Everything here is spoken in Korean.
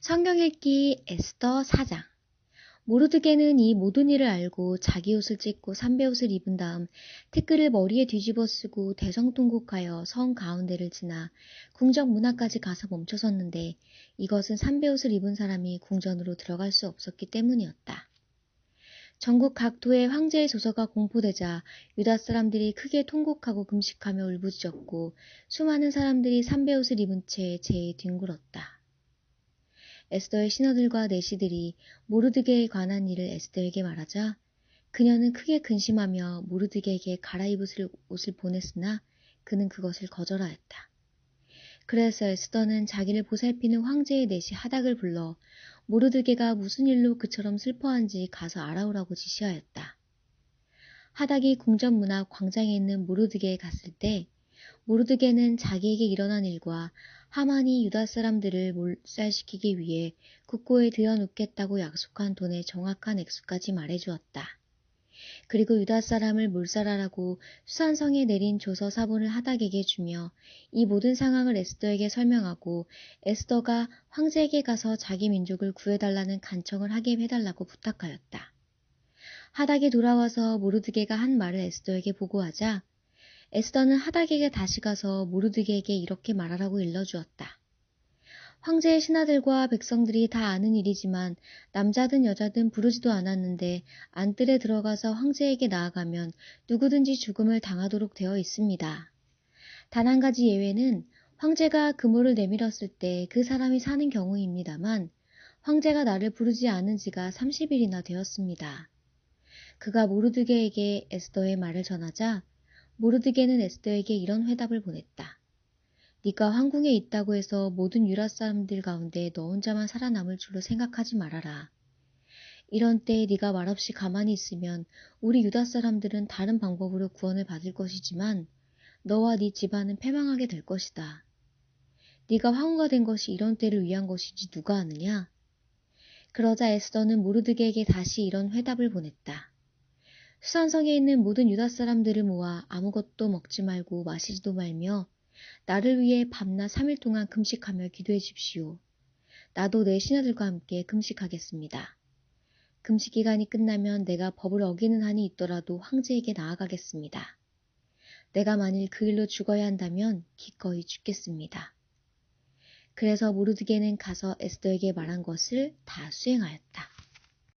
성경 읽기 에스더 4장 모르드게는 이 모든 일을 알고 자기 옷을 찢고 삼배옷을 입은 다음 티끌을 머리에 뒤집어 쓰고 대성통곡하여 성 가운데를 지나 궁정 문 앞까지 가서 멈춰섰는데 이것은 삼배옷을 입은 사람이 궁전으로 들어갈 수 없었기 때문이었다. 전국 각도의 황제의 조서가 공포되자 유다 사람들이 크게 통곡하고 금식하며 울부짖었고 수많은 사람들이 삼배옷을 입은 채 제에 뒹굴었다. 에스더의 신하들과 내시들이 모르드게에 관한 일을 에스더에게 말하자 그녀는 크게 근심하며 모르드게에게 갈아입을 옷을 보냈으나 그는 그것을 거절하였다. 그래서 에스더는 자기를 보살피는 황제의 내시 하닥을 불러 모르드게가 무슨 일로 그처럼 슬퍼한지 가서 알아오라고 지시하였다. 하닥이 궁전 문 앞 광장에 있는 모르드게에 갔을 때 모르드게는 자기에게 일어난 일과 하만이 유다 사람들을 몰살시키기 위해 국고에 들여놓겠다고 약속한 돈의 정확한 액수까지 말해주었다. 그리고 유다 사람을 몰살하라고 수산성에 내린 조서 사본을 하닥에게 주며 이 모든 상황을 에스더에게 설명하고 에스더가 황제에게 가서 자기 민족을 구해달라는 간청을 하게 해달라고 부탁하였다. 하닥이 돌아와서 모르드게가 한 말을 에스더에게 보고하자 에스더는 하닥에게 다시 가서 모르드게에게 이렇게 말하라고 일러주었다. 황제의 신하들과 백성들이 다 아는 일이지만 남자든 여자든 부르지도 않았는데 안뜰에 들어가서 황제에게 나아가면 누구든지 죽음을 당하도록 되어 있습니다. 단 한 가지 예외는 황제가 그물을 내밀었을 때 그 사람이 사는 경우입니다만 황제가 나를 부르지 않은 지가 30일이나 되었습니다. 그가 모르드게에게 에스더의 말을 전하자 모르드게는 에스더에게 이런 회답을 보냈다. 네가 황궁에 있다고 해서 모든 유라 사람들 가운데 너 혼자만 살아남을 줄로 생각하지 말아라. 이런 때에 네가 말없이 가만히 있으면 우리 유다 사람들은 다른 방법으로 구원을 받을 것이지만 너와 네 집안은 패망하게 될 것이다. 네가 황후가 된 것이 이런 때를 위한 것인지 누가 아느냐? 그러자 에스더는 모르드게에게 다시 이런 회답을 보냈다. 수산성에 있는 모든 유다 사람들을 모아 아무것도 먹지 말고 마시지도 말며 나를 위해 밤낮 3일 동안 금식하며 기도해 주십시오. 나도 내 신하들과 함께 금식하겠습니다. 금식 기간이 끝나면 내가 법을 어기는 한이 있더라도 황제에게 나아가겠습니다. 내가 만일 그 일로 죽어야 한다면 기꺼이 죽겠습니다. 그래서 모르드게는 가서 에스더에게 말한 것을 다 수행하였다.